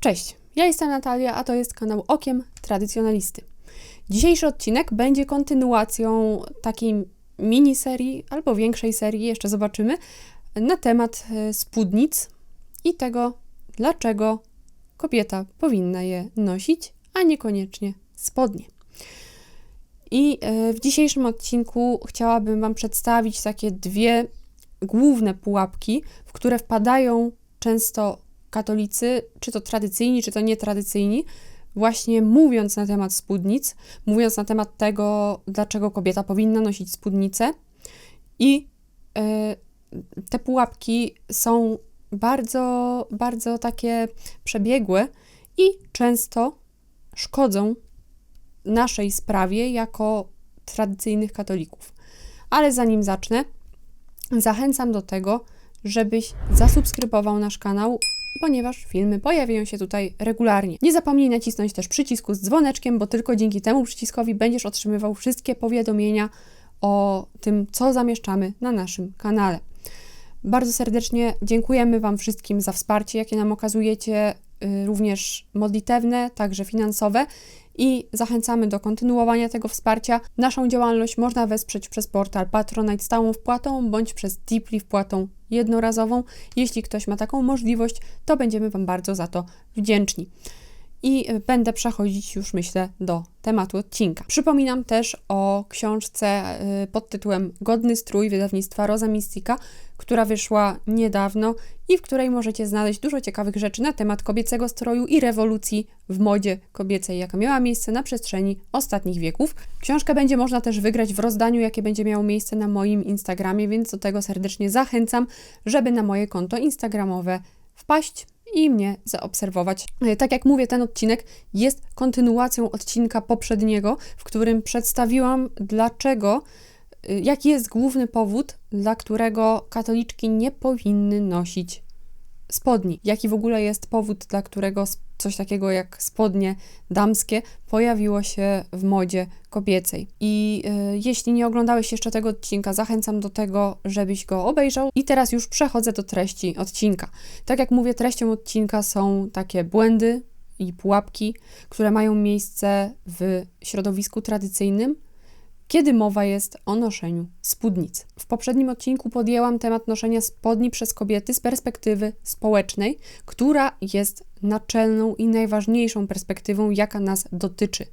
Cześć, ja jestem Natalia, a to jest kanał Okiem Tradycjonalisty. Dzisiejszy odcinek będzie kontynuacją takiej miniserii albo większej serii, jeszcze zobaczymy, na temat e, spódnic i tego, dlaczego kobieta powinna je nosić, a niekoniecznie spodnie. I e, w dzisiejszym odcinku chciałabym Wam przedstawić takie dwie główne pułapki, w które wpadają często katolicy, czy to tradycyjni, czy to nietradycyjni, właśnie mówiąc na temat spódnic, mówiąc na temat tego, dlaczego kobieta powinna nosić spódnicę. I e, te pułapki są bardzo, bardzo takie przebiegłe i często szkodzą naszej sprawie jako tradycyjnych katolików. Ale zanim zacznę, zachęcam do tego, żebyś zasubskrybował nasz kanał, ponieważ filmy pojawiają się tutaj regularnie. Nie zapomnij nacisnąć też przycisku z dzwoneczkiem, bo tylko dzięki temu przyciskowi będziesz otrzymywał wszystkie powiadomienia o tym, co zamieszczamy na naszym kanale. Bardzo serdecznie dziękujemy Wam wszystkim za wsparcie, jakie nam okazujecie, również modlitewne, także finansowe i zachęcamy do kontynuowania tego wsparcia. Naszą działalność można wesprzeć przez portal Patronite stałą wpłatą bądź przez Deeply wpłatą jednorazową. Jeśli ktoś ma taką możliwość, to będziemy Wam bardzo za to wdzięczni i będę przechodzić już myślę do tematu odcinka. Przypominam też o książce y, pod tytułem Godny strój wydawnictwa Rosa Mystica, która wyszła niedawno i w której możecie znaleźć dużo ciekawych rzeczy na temat kobiecego stroju i rewolucji w modzie kobiecej, jaka miała miejsce na przestrzeni ostatnich wieków. Książkę będzie można też wygrać w rozdaniu, jakie będzie miało miejsce na moim Instagramie, więc do tego serdecznie zachęcam, żeby na moje konto instagramowe wpaść i mnie zaobserwować. E, tak jak mówię, ten odcinek jest kontynuacją odcinka poprzedniego, w którym przedstawiłam, dlaczego, e, jaki jest główny powód, dla którego katoliczki nie powinny nosić spodni. Jaki w ogóle jest powód, dla którego coś takiego jak spodnie damskie pojawiło się w modzie kobiecej. I y, jeśli nie oglądałeś jeszcze tego odcinka, zachęcam do tego, żebyś go obejrzał. I teraz już przechodzę do treści odcinka. Tak jak mówię, treścią odcinka są takie błędy i pułapki, które mają miejsce w środowisku tradycyjnym kiedy mowa jest o noszeniu spódnic. W poprzednim odcinku podjęłam temat noszenia spodni przez kobiety z perspektywy społecznej, która jest naczelną i najważniejszą perspektywą, jaka nas dotyczy.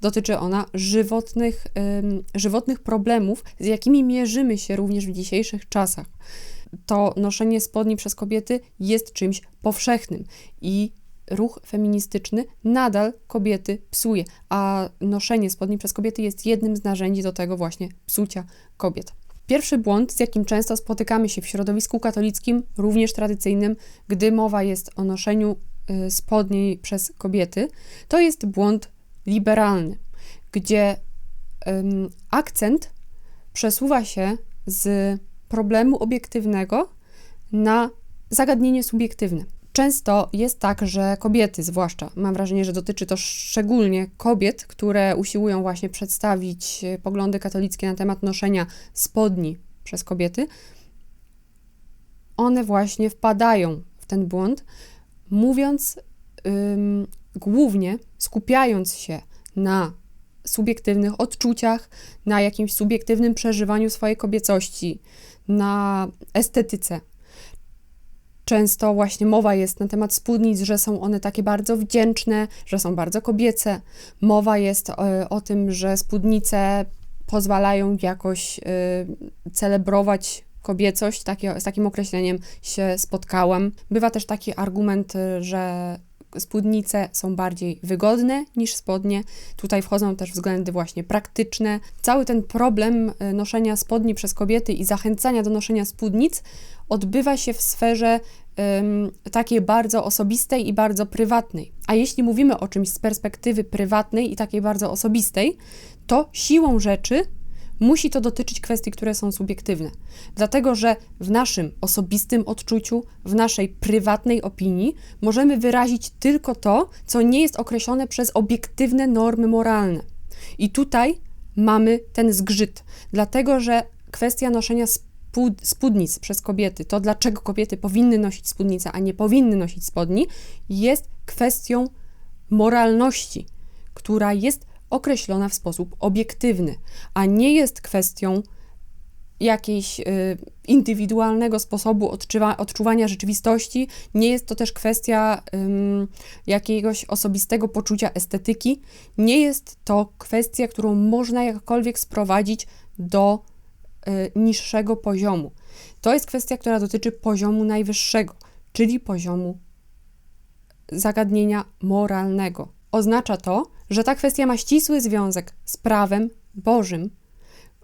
Dotyczy ona żywotnych, ym, żywotnych problemów, z jakimi mierzymy się również w dzisiejszych czasach. To noszenie spodni przez kobiety jest czymś powszechnym i ruch feministyczny nadal kobiety psuje, a noszenie spodni przez kobiety jest jednym z narzędzi do tego właśnie psucia kobiet. Pierwszy błąd, z jakim często spotykamy się w środowisku katolickim, również tradycyjnym, gdy mowa jest o noszeniu y, spodni przez kobiety, to jest błąd liberalny, gdzie ym, akcent przesuwa się z problemu obiektywnego na zagadnienie subiektywne. Często jest tak, że kobiety, zwłaszcza, mam wrażenie, że dotyczy to szczególnie kobiet, które usiłują właśnie przedstawić e, poglądy katolickie na temat noszenia spodni przez kobiety, one właśnie wpadają w ten błąd, mówiąc ym, głównie, skupiając się na subiektywnych odczuciach, na jakimś subiektywnym przeżywaniu swojej kobiecości, na estetyce Często właśnie mowa jest na temat spódnic, że są one takie bardzo wdzięczne, że są bardzo kobiece. Mowa jest o, e, o tym, że spódnice pozwalają jakoś y, celebrować kobiecość, takie, z takim określeniem się spotkałam. Bywa też taki argument, że spódnice są bardziej wygodne niż spodnie. Tutaj wchodzą też względy właśnie praktyczne. Cały ten problem noszenia spodni przez kobiety i zachęcania do noszenia spódnic odbywa się w sferze um, takiej bardzo osobistej i bardzo prywatnej. A jeśli mówimy o czymś z perspektywy prywatnej i takiej bardzo osobistej, to siłą rzeczy musi to dotyczyć kwestii, które są subiektywne. Dlatego, że w naszym osobistym odczuciu, w naszej prywatnej opinii możemy wyrazić tylko to, co nie jest określone przez obiektywne normy moralne. I tutaj mamy ten zgrzyt, dlatego że kwestia noszenia spódnic przez kobiety, to dlaczego kobiety powinny nosić spódnicę, a nie powinny nosić spodni, jest kwestią moralności, która jest określona w sposób obiektywny, a nie jest kwestią jakiejś y, indywidualnego sposobu odczuwa, odczuwania rzeczywistości, nie jest to też kwestia jakiegoś osobistego poczucia estetyki, nie jest to kwestia, którą można jakkolwiek sprowadzić do y, niższego poziomu. To jest kwestia, która dotyczy poziomu najwyższego, czyli poziomu zagadnienia moralnego. Oznacza to, że ta kwestia ma ścisły związek z prawem Bożym,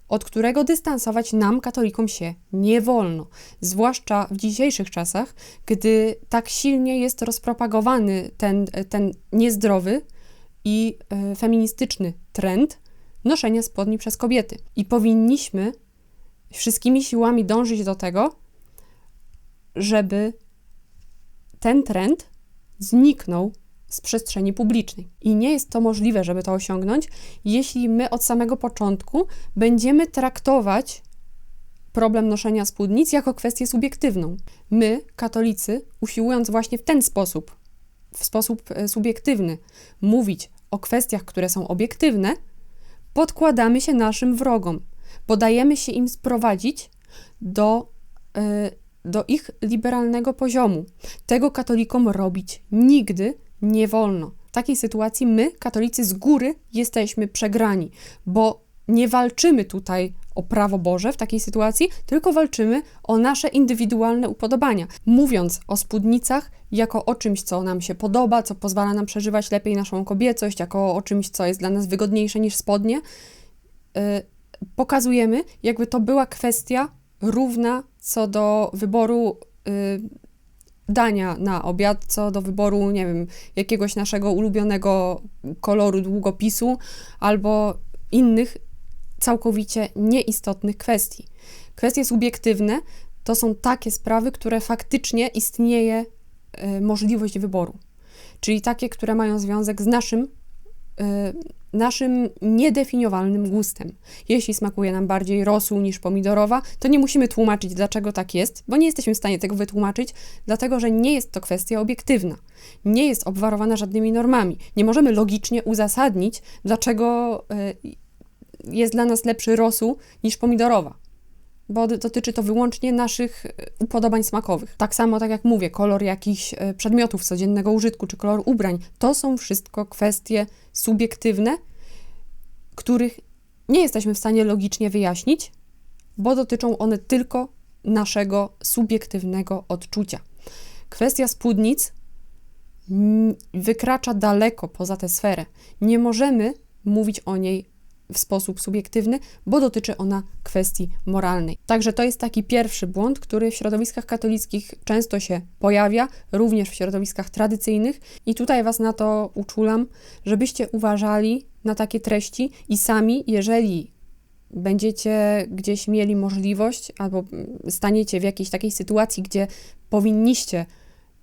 od którego dystansować nam, katolikom, się nie wolno. Zwłaszcza w dzisiejszych czasach, gdy tak silnie jest rozpropagowany ten, ten niezdrowy i e, feministyczny trend noszenia spodni przez kobiety. I powinniśmy wszystkimi siłami dążyć do tego, żeby ten trend zniknął z przestrzeni publicznej. I nie jest to możliwe, żeby to osiągnąć, jeśli my od samego początku będziemy traktować problem noszenia spódnic jako kwestię subiektywną. My, katolicy, usiłując właśnie w ten sposób, w sposób e, subiektywny, mówić o kwestiach, które są obiektywne, podkładamy się naszym wrogom, podajemy się im sprowadzić do, e, do ich liberalnego poziomu. Tego katolikom robić nigdy nie wolno. W takiej sytuacji my, katolicy, z góry jesteśmy przegrani, bo nie walczymy tutaj o prawo Boże w takiej sytuacji, tylko walczymy o nasze indywidualne upodobania. Mówiąc o spódnicach jako o czymś, co nam się podoba, co pozwala nam przeżywać lepiej naszą kobiecość, jako o czymś, co jest dla nas wygodniejsze niż spodnie, yy, pokazujemy, jakby to była kwestia równa co do wyboru yy, dania na obiad, co do wyboru, nie wiem, jakiegoś naszego ulubionego koloru długopisu albo innych całkowicie nieistotnych kwestii. Kwestie subiektywne to są takie sprawy, które faktycznie istnieje y, możliwość wyboru. Czyli takie, które mają związek z naszym y, naszym niedefiniowalnym gustem. Jeśli smakuje nam bardziej rosół niż pomidorowa, to nie musimy tłumaczyć, dlaczego tak jest, bo nie jesteśmy w stanie tego wytłumaczyć, dlatego że nie jest to kwestia obiektywna. Nie jest obwarowana żadnymi normami. Nie możemy logicznie uzasadnić, dlaczego e, jest dla nas lepszy rosół niż pomidorowa bo dotyczy to wyłącznie naszych e, upodobań smakowych. Tak samo, tak jak mówię, kolor jakichś e, przedmiotów codziennego użytku czy kolor ubrań to są wszystko kwestie subiektywne, których nie jesteśmy w stanie logicznie wyjaśnić, bo dotyczą one tylko naszego subiektywnego odczucia. Kwestia spódnic wykracza daleko poza tę sferę. Nie możemy mówić o niej w sposób subiektywny, bo dotyczy ona kwestii moralnej. Także to jest taki pierwszy błąd, który w środowiskach katolickich często się pojawia, również w środowiskach tradycyjnych, i tutaj Was na to uczulam, żebyście uważali na takie treści i sami, jeżeli będziecie gdzieś mieli możliwość albo staniecie w jakiejś takiej sytuacji, gdzie powinniście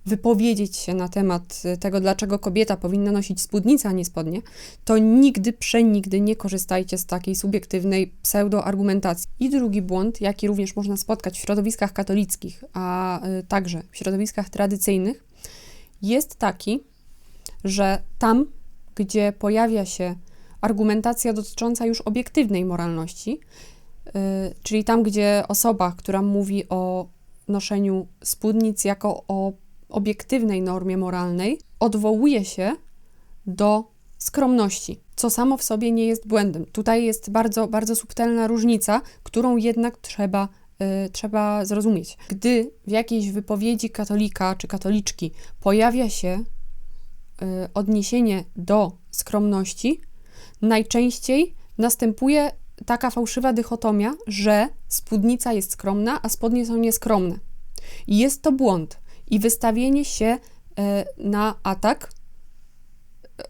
wypowiedzieć się na temat y, tego, dlaczego kobieta powinna nosić spódnicę, a nie spodnie, to nigdy, przenigdy nie korzystajcie z takiej subiektywnej pseudoargumentacji. I drugi błąd, jaki również można spotkać w środowiskach katolickich, a y, także w środowiskach tradycyjnych, jest taki, że tam, gdzie pojawia się argumentacja dotycząca już obiektywnej moralności, yy, czyli tam, gdzie osoba, która mówi o noszeniu spódnic jako o obiektywnej normie moralnej odwołuje się do skromności, co samo w sobie nie jest błędem. Tutaj jest bardzo, bardzo subtelna różnica, którą jednak trzeba, y, trzeba zrozumieć. Gdy w jakiejś wypowiedzi katolika czy katoliczki pojawia się y, odniesienie do skromności, najczęściej następuje taka fałszywa dychotomia, że spódnica jest skromna, a spodnie są nieskromne. I jest to błąd i wystawienie się e, na atak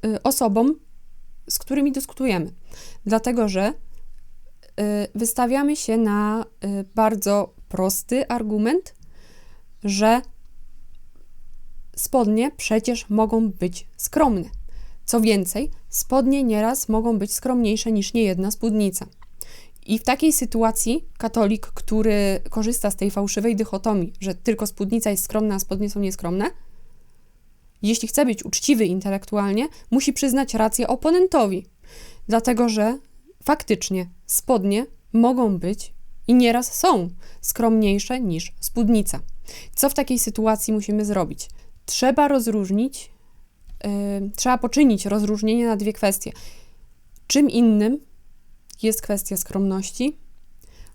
e, osobom, z którymi dyskutujemy. Dlatego, że e, wystawiamy się na bardzo prosty argument, że spodnie przecież mogą być skromne. Co więcej, spodnie nieraz mogą być skromniejsze niż niejedna spódnica. I w takiej sytuacji katolik, który korzysta z tej fałszywej dychotomii, że tylko spódnica jest skromna, a spodnie są nieskromne, jeśli chce być uczciwy intelektualnie, musi przyznać rację oponentowi, dlatego że faktycznie spodnie mogą być i nieraz są skromniejsze niż spódnica. Co w takiej sytuacji musimy zrobić? Trzeba rozróżnić, yy, trzeba poczynić rozróżnienie na dwie kwestie. Czym innym jest kwestia skromności,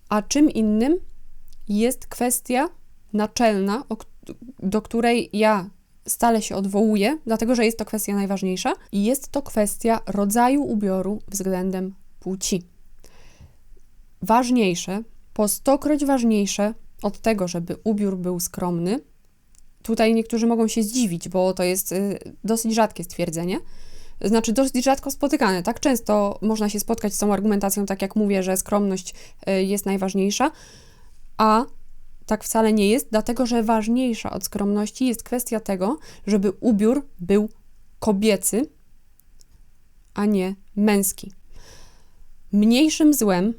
a czym innym jest kwestia naczelna, do której ja stale się odwołuję, dlatego że jest to kwestia najważniejsza, i jest to kwestia rodzaju ubioru względem płci. Ważniejsze, po stokroć ważniejsze od tego, żeby ubiór był skromny, tutaj niektórzy mogą się zdziwić, bo to jest y, dosyć rzadkie stwierdzenie, znaczy dosyć rzadko spotykane. Tak często można się spotkać z tą argumentacją, tak jak mówię, że skromność y, jest najważniejsza, a tak wcale nie jest, dlatego że ważniejsza od skromności jest kwestia tego, żeby ubiór był kobiecy, a nie męski. Mniejszym złem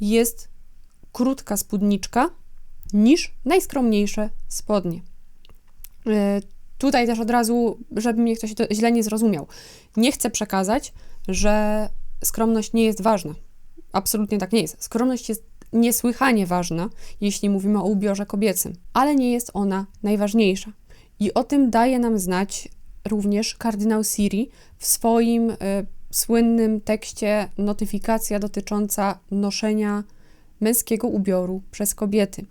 jest krótka spódniczka niż najskromniejsze spodnie. Tutaj też od razu, żeby mnie ktoś źle nie zrozumiał, nie chcę przekazać, że skromność nie jest ważna. Absolutnie tak nie jest. Skromność jest niesłychanie ważna, jeśli mówimy o ubiorze kobiecym, ale nie jest ona najważniejsza. I o tym daje nam znać również kardynał Siri w swoim y, słynnym tekście Notyfikacja dotycząca noszenia męskiego ubioru przez kobiety.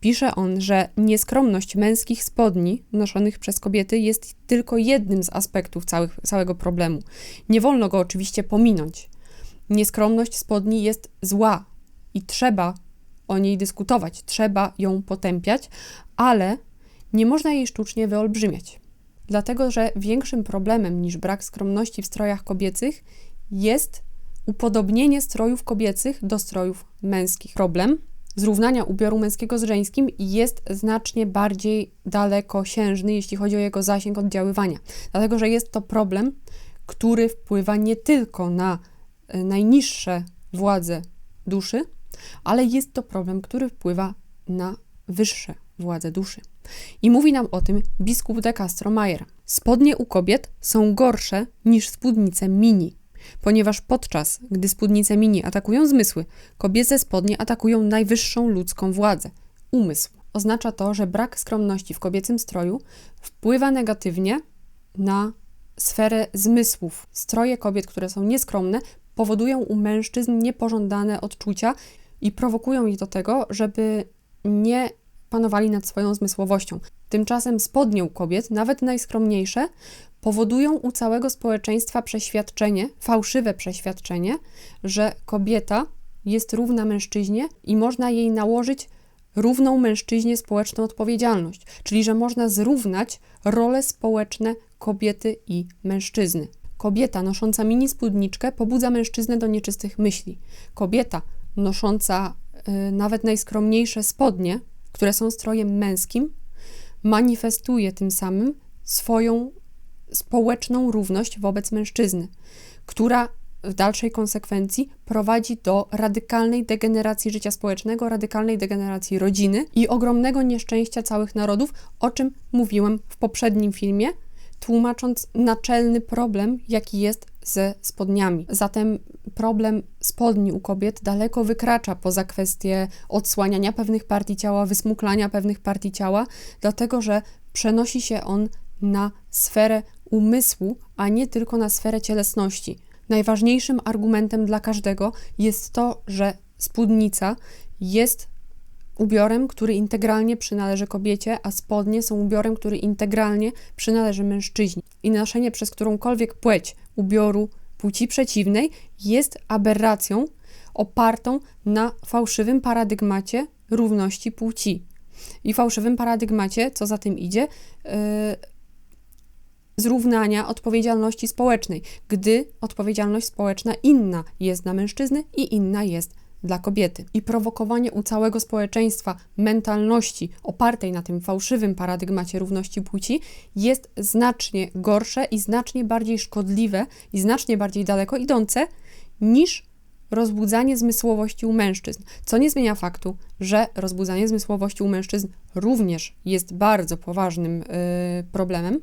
Pisze on, że nieskromność męskich spodni noszonych przez kobiety jest tylko jednym z aspektów całych, całego problemu. Nie wolno go oczywiście pominąć. Nieskromność spodni jest zła i trzeba o niej dyskutować, trzeba ją potępiać, ale nie można jej sztucznie wyolbrzymiać. Dlatego, że większym problemem niż brak skromności w strojach kobiecych jest upodobnienie strojów kobiecych do strojów męskich. Problem zrównania ubioru męskiego z żeńskim jest znacznie bardziej dalekosiężny, jeśli chodzi o jego zasięg oddziaływania, dlatego że jest to problem, który wpływa nie tylko na e, najniższe władze duszy, ale jest to problem, który wpływa na wyższe władze duszy. I mówi nam o tym biskup de Castro Mayer. Spodnie u kobiet są gorsze niż spódnice mini, ponieważ podczas gdy spódnice mini atakują zmysły, kobiece spodnie atakują najwyższą ludzką władzę umysł. Oznacza to, że brak skromności w kobiecym stroju wpływa negatywnie na sferę zmysłów. Stroje kobiet, które są nieskromne, powodują u mężczyzn niepożądane odczucia i prowokują ich do tego, żeby nie panowali nad swoją zmysłowością. Tymczasem spodnie u kobiet, nawet najskromniejsze, powodują u całego społeczeństwa przeświadczenie, fałszywe przeświadczenie, że kobieta jest równa mężczyźnie i można jej nałożyć równą mężczyźnie społeczną odpowiedzialność, czyli że można zrównać role społeczne kobiety i mężczyzny. Kobieta nosząca mini spódniczkę pobudza mężczyznę do nieczystych myśli. Kobieta nosząca y, nawet najskromniejsze spodnie, które są strojem męskim, manifestuje tym samym swoją społeczną równość wobec mężczyzny, która w dalszej konsekwencji prowadzi do radykalnej degeneracji życia społecznego, radykalnej degeneracji rodziny i ogromnego nieszczęścia całych narodów, o czym mówiłem w poprzednim filmie, tłumacząc naczelny problem, jaki jest ze spodniami. Zatem problem spodni u kobiet daleko wykracza poza kwestię odsłaniania pewnych partii ciała, wysmuklania pewnych partii ciała, dlatego że przenosi się on na sferę umysłu, a nie tylko na sferę cielesności. Najważniejszym argumentem dla każdego jest to, że spódnica jest ubiorem, który integralnie przynależy kobiecie, a spodnie są ubiorem, który integralnie przynależy mężczyźnie. I noszenie przez którąkolwiek płeć ubioru płci przeciwnej jest aberracją opartą na fałszywym paradygmacie równości płci. I fałszywym paradygmacie, co za tym idzie, yy, zrównania odpowiedzialności społecznej, gdy odpowiedzialność społeczna inna jest dla mężczyzny i inna jest dla kobiety. I prowokowanie u całego społeczeństwa mentalności opartej na tym fałszywym paradygmacie równości płci jest znacznie gorsze i znacznie bardziej szkodliwe i znacznie bardziej daleko idące niż rozbudzanie zmysłowości u mężczyzn, co nie zmienia faktu, że rozbudzanie zmysłowości u mężczyzn również jest bardzo poważnym yy, problemem,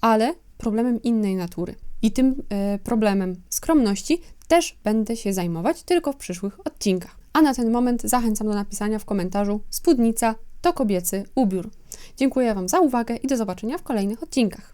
ale problemem innej natury. I tym yy, problemem skromności też będę się zajmować tylko w przyszłych odcinkach. A na ten moment zachęcam do napisania w komentarzu spódnica to kobiecy ubiór. Dziękuję Wam za uwagę i do zobaczenia w kolejnych odcinkach.